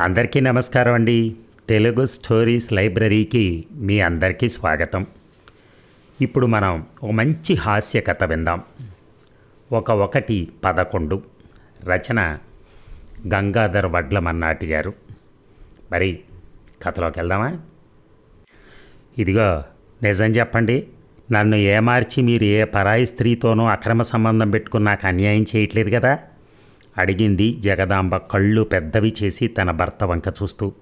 అందరికీ నమస్కారం అండి. తెలుగు స్టోరీస్ లైబ్రరీకి మీ అందరికీ స్వాగతం. ఇప్పుడు మనం ఒక మంచి హాస్య కథ విందాం. ఒక ఒకటి పదకొండు రచన గంగాధర్ వడ్లమన్నాటి గారు. మరి కథలోకి వెళ్దామా? ఇదిగో నిజం చెప్పండి. నన్ను ఏమార్చి మీరు ఏ పరాయి స్త్రీతోనూ అక్రమ సంబంధం పెట్టుకుని నాకు అన్యాయం చేయట్లేదు కదా? అడిగింది జగదాంబ కళ్ళు పెద్దవి చేసి తన భర్త వంక చూస్తూ.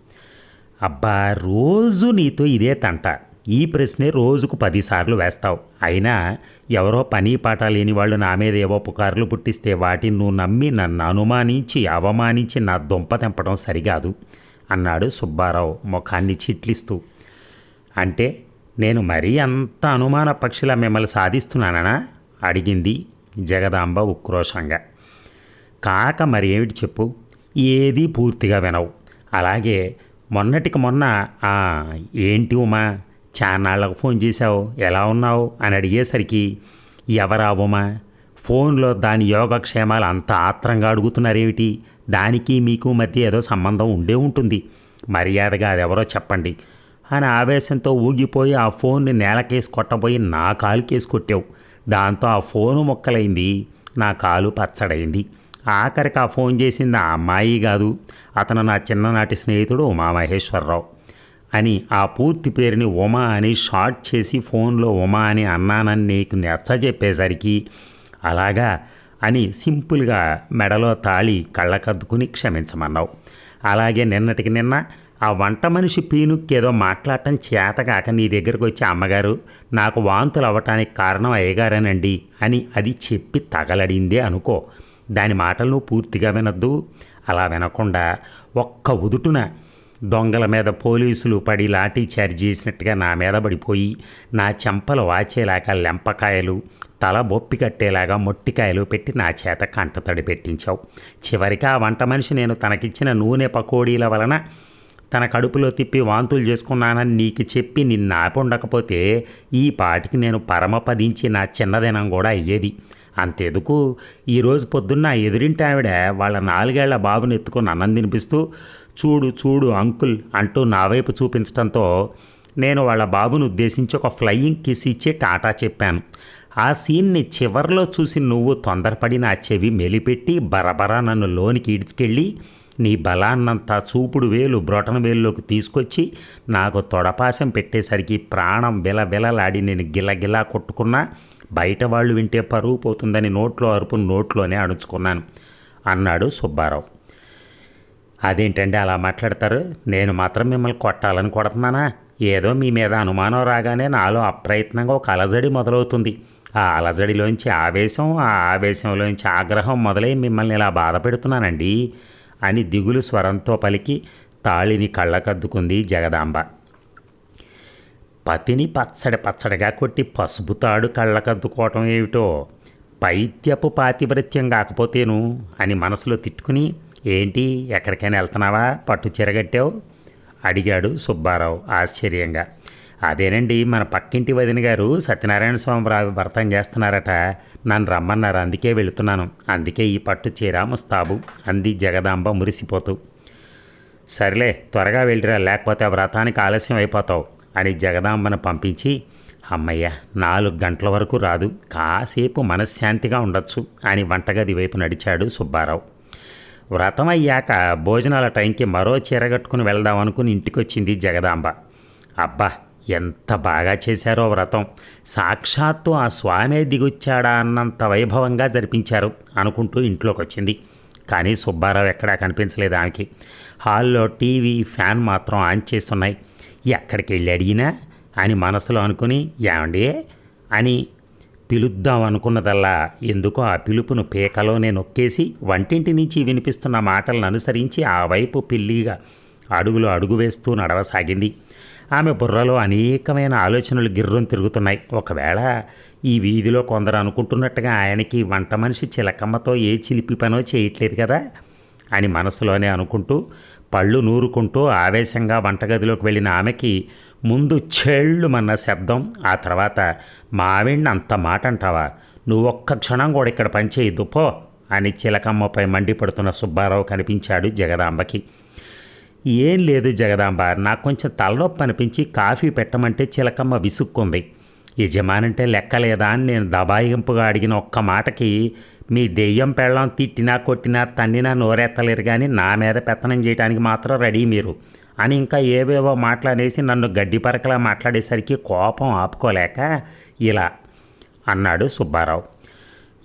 అబ్బా రోజు నీతో ఇదే తంట. ఈ ప్రశ్నే రోజుకు పదిసార్లు వేస్తావు. అయినా ఎవరో పని పాట లేని వాళ్ళు నా మీద ఏవో పుకార్లు పుట్టిస్తే వాటిని నువ్వు నమ్మి నన్ను అనుమానించి అవమానించి నా దొంప తెంపడం సరికాదు అన్నాడు సుబ్బారావు ముఖాన్ని చిట్లిస్తూ. అంటే నేను మరీ అంత అనుమాన పక్షిలా మిమ్మల్ని సాధిస్తున్నానా అడిగింది జగదాంబ ఉక్రోషంగా. కాక మరి ఏమిటి చెప్పు? ఏది పూర్తిగా వినవు. అలాగే మొన్నటికి మొన్న "ఆ, ఏంటి ఉమా? చానాళ్ళకు ఫోన్ చేశావు. ఎలా ఉన్నావు? అని అడిగేసరికి ఎవరా ఉమా? ఫోన్లో దాని యోగక్షేమాలు అంత ఆత్రంగా అడుగుతున్నారేమిటి? దానికి మీకు మధ్య ఏదో సంబంధం ఉండే ఉంటుంది. మర్యాదగా అదెవరో చెప్పండి. అని ఆవేశంతో ఊగిపోయి ఆ ఫోన్ని నేలకేసి కొట్టబోయి నా కాలు కేసి కొట్టావు. దాంతో ఆ ఫోను మొక్కలైంది. నా కాలు పచ్చడైంది. ఆఖరికి ఆ ఫోన్ చేసింది ఆ అమ్మాయి కాదు. అతను నా చిన్ననాటి స్నేహితుడు ఉమా మహేశ్వరరావు అని ఆ పూర్తి పేరుని ఉమా అని షార్ట్ చేసి ఫోన్లో ఉమా అని అన్నానని నీకు నచ్చ చెప్పేసరికి అలాగా అని సింపుల్గా మెడలో తాళి కళ్ళకద్దుకుని క్షమించమన్నావు. అలాగే నిన్నటికి నిన్న ఆ వంట మనిషి పీనుక్కేదో మాట్లాడటం చేతగాక నీ దగ్గరకు వచ్చి అమ్మగారు నాకు వాంతులు అవ్వటానికి కారణం అయ్యగారేనండి అని అది చెప్పి తగలడిందే అనుకో. దాని మాటలను పూర్తిగా వినొద్దు. అలా వినకుండా ఒక్క ఉదుటున దొంగల మీద పోలీసులు పడి లాఠీ చార్జ్ చేసినట్టుగా నా మీద పడిపోయి నా చెంపలు వాచేలాగా లెంపకాయలు తల బొప్పి కట్టేలాగా మొట్టికాయలు పెట్టి నా చేత కంటతడి పెట్టించావు. చివరికి ఆ వంట మనిషి నేను తనకిచ్చిన నూనె పకోడీల వలన తన కడుపులో తిప్పి వాంతులు చేసుకున్నానని నీకు చెప్పి నిన్ను ఆపుండకపోతే ఈ పాటికి నేను పరమపదించి నా చిన్నదినం కూడా అయ్యేది. అంతెందుకు. ఈరోజు పొద్దున్న ఎదురింటి ఆవిడ వాళ్ళ నాలుగేళ్ళ బాబుని ఎత్తుకొని అన్నం తినిపిస్తూ చూడు చూడు అంకుల్ అంటూ నా వైపు చూపించడంతో నేను వాళ్ళ బాబును ఉద్దేశించి ఒక ఫ్లయింగ్ కిస్ ఇచ్చి టాటా చెప్పాను. ఆ సీన్ని చివర్లో చూసి నువ్వు తొందరపడి నా చెవి మెలిపెట్టి బరబరా నన్ను లోనికి ఈడ్చుకెళ్ళి నీ బలాన్నంతా చూపుడు వేలు బ్రొటన వేలులోకి తీసుకొచ్చి నాకు తొడపాసం పెట్టేసరికి ప్రాణం విలవిలలాడి నేను గిలగిలా కొట్టుకున్నా బయట వాళ్ళు వింటే పరువు పోతుందని నోట్లో అరుపు నోట్లోనే అణుచుకున్నాను అన్నాడు సుబ్బారావు. అదేంటండి అలా మాట్లాడతారు? నేను మాత్రం మిమ్మల్ని కొట్టాలని కొడుతున్నానా? ఏదో మీ మీద అనుమానం రాగానే నాలో అప్రయత్నంగా ఒక అలజడి మొదలవుతుంది. ఆ అలజడిలోంచి ఆవేశం ఆ ఆవేశంలోంచి ఆగ్రహం మొదలై మిమ్మల్ని ఇలా బాధ పెడుతున్నానండి అని దిగులు స్వరంతో పలికి తాళిని కళ్ళకద్దుకుంది జగదాంబ. పతిని పచ్చడి పచ్చడిగా కొట్టి పసుపు తాడు కళ్ళకద్దుకోవటం ఏమిటో పైత్యపు పాతివ్రత్యం కాకపోతేను అని మనసులో తిట్టుకుని ఏంటి ఎక్కడికైనా వెళ్తున్నావా? పట్టు చెరగట్టావు అడిగాడు సుబ్బారావు ఆశ్చర్యంగా. అదేనండి మన పక్కింటి వదిన గారు సత్యనారాయణ స్వామి వ్రతం చేస్తున్నారట. నన్ను రమ్మన్నారు అందుకే వెళుతున్నాను. అందుకే ఈ పట్టు చీర ముస్తాబు అంది జగదాంబ మురిసిపోతూ. సర్లే త్వరగా వెళ్ళిరా లేకపోతే వ్రతానికి ఆలస్యం అయిపోతావు. అని జగదాంబను పంపించి అమ్మయ్య నాలుగు గంటల వరకు రాదు కాసేపు మనశ్శాంతిగా ఉండొచ్చు అని వంటగది వైపు నడిచాడు సుబ్బారావు. వ్రతం అయ్యాక భోజనాల టైంకి మరో చీర కట్టుకుని వెళ్దాం అనుకుని ఇంటికొచ్చింది జగదాంబ. అబ్బా ఎంత బాగా చేశారో వ్రతం. సాక్షాత్తు ఆ స్వామే దిగొచ్చాడా అన్నంత వైభవంగా జరిపించారు అనుకుంటూ ఇంట్లోకి వచ్చింది కానీ సుబ్బారావు ఎక్కడా కనిపించలేదు ఆమెకి. హాల్లో టీవీ ఫ్యాన్ మాత్రం ఆన్ చేస్తున్నాయి. ఎక్కడికి వెళ్ళి అడిగినా అని మనసులో అనుకుని ఏమండి? అని పిలుద్దాం అనుకున్నదల్లా ఎందుకో ఆ పిలుపును పీకలోనే నొక్కేసి వంటింటి నుంచి వినిపిస్తున్న మాటలను అనుసరించి ఆ వైపు పిల్లిగా అడుగులు అడుగు వేస్తూ నడవసాగింది. ఆమె బుర్రలో అనేకమైన ఆలోచనలు గిర్రం తిరుగుతున్నాయి. ఒకవేళ ఈ వీధిలో కొందరు అనుకుంటున్నట్టుగా ఆయనకి వంట మనిషి చిలకమ్మతో ఏ చిలిపి పనో చేయట్లేదు కదా అని మనసులోనే అనుకుంటూ పళ్ళు నూరుకుంటూ ఆవేశంగా వంటగదిలోకి వెళ్ళిన ఆమెకి ముందు చెళ్ళుమన్న శబ్దం ఆ తర్వాత మావిణ్ణి అంత మాట అంటావా నువ్వు ఒక్క క్షణం కూడా ఇక్కడ పనిచేయద్దు పో అని చిలకమ్మపై మండిపడుతున్న సుబ్బారావు కనిపించాడు జగదాంబకి. ఏం లేదు జగదాంబ నాకు కొంచెం తలనొప్పి అనిపించి కాఫీ పెట్టమంటే చిలకమ్మ విసుక్కుంది. యజమానంటే లెక్కలేదా అని నేను దబాయింపుగా అడిగిన ఒక్క మాటకి మీ దెయ్యం పెళ్ళం తిట్టినా కొట్టినా తన్నినా నోరెత్తలేరు కానీ నా మీద పెత్తనం చేయడానికి మాత్రం రెడీ మీరు. అని ఇంకా ఏవేవో మాట్లాడేసి నన్ను గడ్డి పరకలా మాట్లాడేసరికి కోపం ఆపుకోలేక ఇలా అన్నాడు సుబ్బారావు.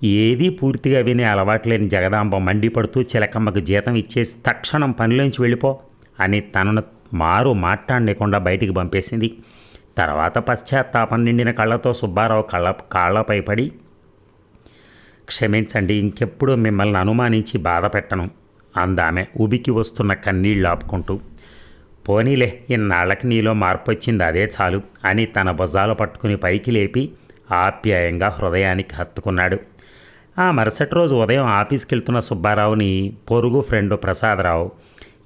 ఏదీ పూర్తిగా వినే అలవాట్లేని జగదాంబ మండిపడుతూ చిలకమ్మకు జీతం ఇచ్చేసి తక్షణం పనిలోంచి వెళ్ళిపో అని తనను మారు మాట్లాడలేకుండా బయటికి పంపేసింది. తర్వాత పశ్చాత్తాపం నిండిన కళ్ళతో సుబ్బారావు కళ్ళ కాళ్ళపై పడి క్షమించండి ఇంకెప్పుడు మిమ్మల్ని అనుమానించి బాధ పెట్టను అందామె ఉబికి వస్తున్న కన్నీళ్ళు ఆపుకుంటూ. పోనీలే ఇన్నాళ్ళకి నీలో మార్పు వచ్చింది అదే చాలు అని తన భుజాలు పట్టుకుని పైకి లేపి ఆప్యాయంగా హృదయానికి హత్తుకున్నాడు. ఆ మరుసటి రోజు ఉదయం ఆఫీస్కి వెళ్తున్న సుబ్బారావుని పొరుగు ఫ్రెండ్ ప్రసాదరావు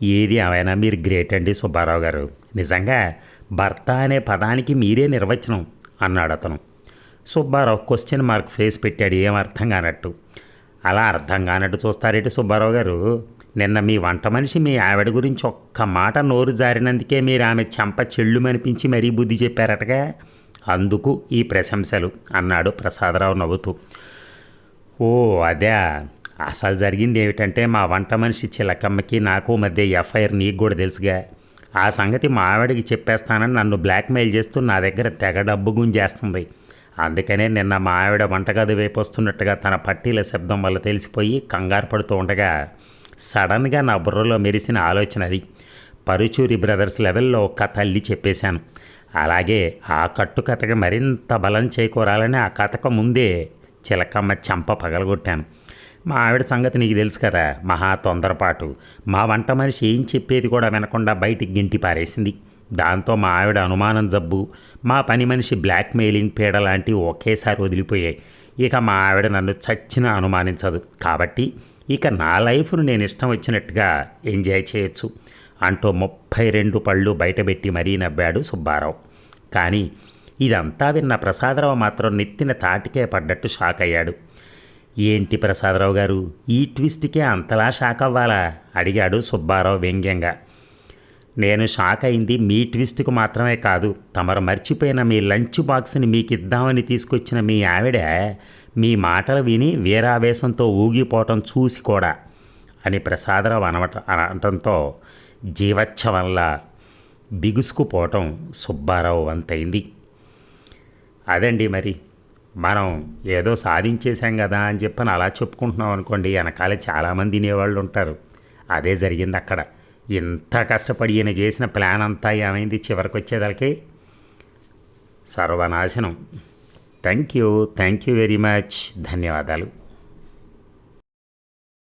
ఏది అవైనా మీరు గ్రేట్ అండి సుబ్బారావు గారు నిజంగా భర్త అనే పదానికి మీరే నిర్వచనం అన్నాడు అతను సుబ్బారావు క్వశ్చన్ మార్క్ ఫేస్ పెట్టాడు ఏం అర్థం కానట్టు. అలా అర్థం కానట్టు చూస్తారేటి సుబ్బారావు గారు? నిన్న మీ వంట మనిషి మీ ఆవిడ గురించి ఒక్క మాట నోరు జారినందుకే మీరు ఆమె చెంప చెళ్ళుమనిపించి మరీ బుద్ధి చెప్పారటగా? అందుకు ఈ ప్రశంసలు అన్నాడు ప్రసాదరావు నవ్వుతూ. ఓ అదే. అసలు జరిగింది ఏమిటంటే మా వంట మనిషి చిలకమ్మకి నాకు మధ్య ఎఫ్ఐఆర్ నీకు కూడా తెలుసుగా. ఆ సంగతి మా ఆవిడకి చెప్పేస్తానని నన్ను బ్లాక్మెయిల్ చేస్తూ నా దగ్గర తెగ డబ్బు గుంజేస్తుంది. అందుకనే నిన్న మా ఆవిడ వంటగది వైపు వస్తున్నట్టుగా తన పట్టీల శబ్దం వల్ల తెలిసిపోయి కంగారు పడుతూ ఉండగా సడన్గా నా బుర్రలో మెరిసిన ఆలోచన అది. పరుచూరి బ్రదర్స్ లెవెల్లో కథ అల్లి చెప్పేశాను. అలాగే ఆ కట్టు కథకి మరింత బలం చేకూరాలని ఆ కథకు ముందే చిలకమ్మ చెంప పగలగొట్టాను. మా ఆవిడ సంగతి నీకు తెలుసు కదా మహా తొందరపాటు. మా వంట మనిషి ఏం చెప్పేది కూడా వినకుండా బయటికి గింటి పారేసింది. దాంతో మా ఆవిడ అనుమానం జబ్బు. మా పని మనిషి బ్లాక్మెయిలింగ్ పీడ లాంటివి ఒకేసారి వదిలిపోయాయి. ఇక మా ఆవిడ నన్ను చచ్చిన అనుమానించదు. కాబట్టి ఇక నా లైఫ్ను నేను ఇష్టం వచ్చినట్టుగా ఎంజాయ్ చేయొచ్చు అంటూ ముప్పై రెండు పళ్ళు బయటపెట్టి మరీ నవ్వాడు సుబ్బారావు. కానీ ఇదంతా విన్న ప్రసాదరావు మాత్రం నెత్తిన తాటికే పడ్డట్టు షాక్ అయ్యాడు. ఏంటి ప్రసాదరావు గారు? ఈ ట్విస్ట్కే అంతలా షాక్ అవ్వాలా అడిగాడు సుబ్బారావు వ్యంగ్యంగా. నేను షాక్ అయింది. మీ ట్విస్ట్కు మాత్రమే కాదు. తమరు మర్చిపోయిన మీ లంచ్ బాక్స్ని మీకు ఇద్దామని తీసుకొచ్చిన మీ ఆవిడ మీ మాటలు విని వీరావేశంతో ఊగిపోవటం చూసి కూడా అని ప్రసాదరావు అనవట అనటంతో వల్ల బిగుసుకుపోవటం సుబ్బారావు అంతైంది అదండి మరి. మనం ఏదో సాధించేశాం కదా అని చెప్పని అలా చెప్పుకుంటున్నాం అనుకోండి వెనకాల చాలామంది వినేవాళ్ళు ఉంటారు. అదే జరిగింది అక్కడ. ఇంత కష్టపడి ఈయన చేసిన ప్లాన్ అంతా ఏమైంది? చివరికి వచ్చేదానికి సర్వనాశనం. Thank you. Thank you very much. ధన్యవాదాలు.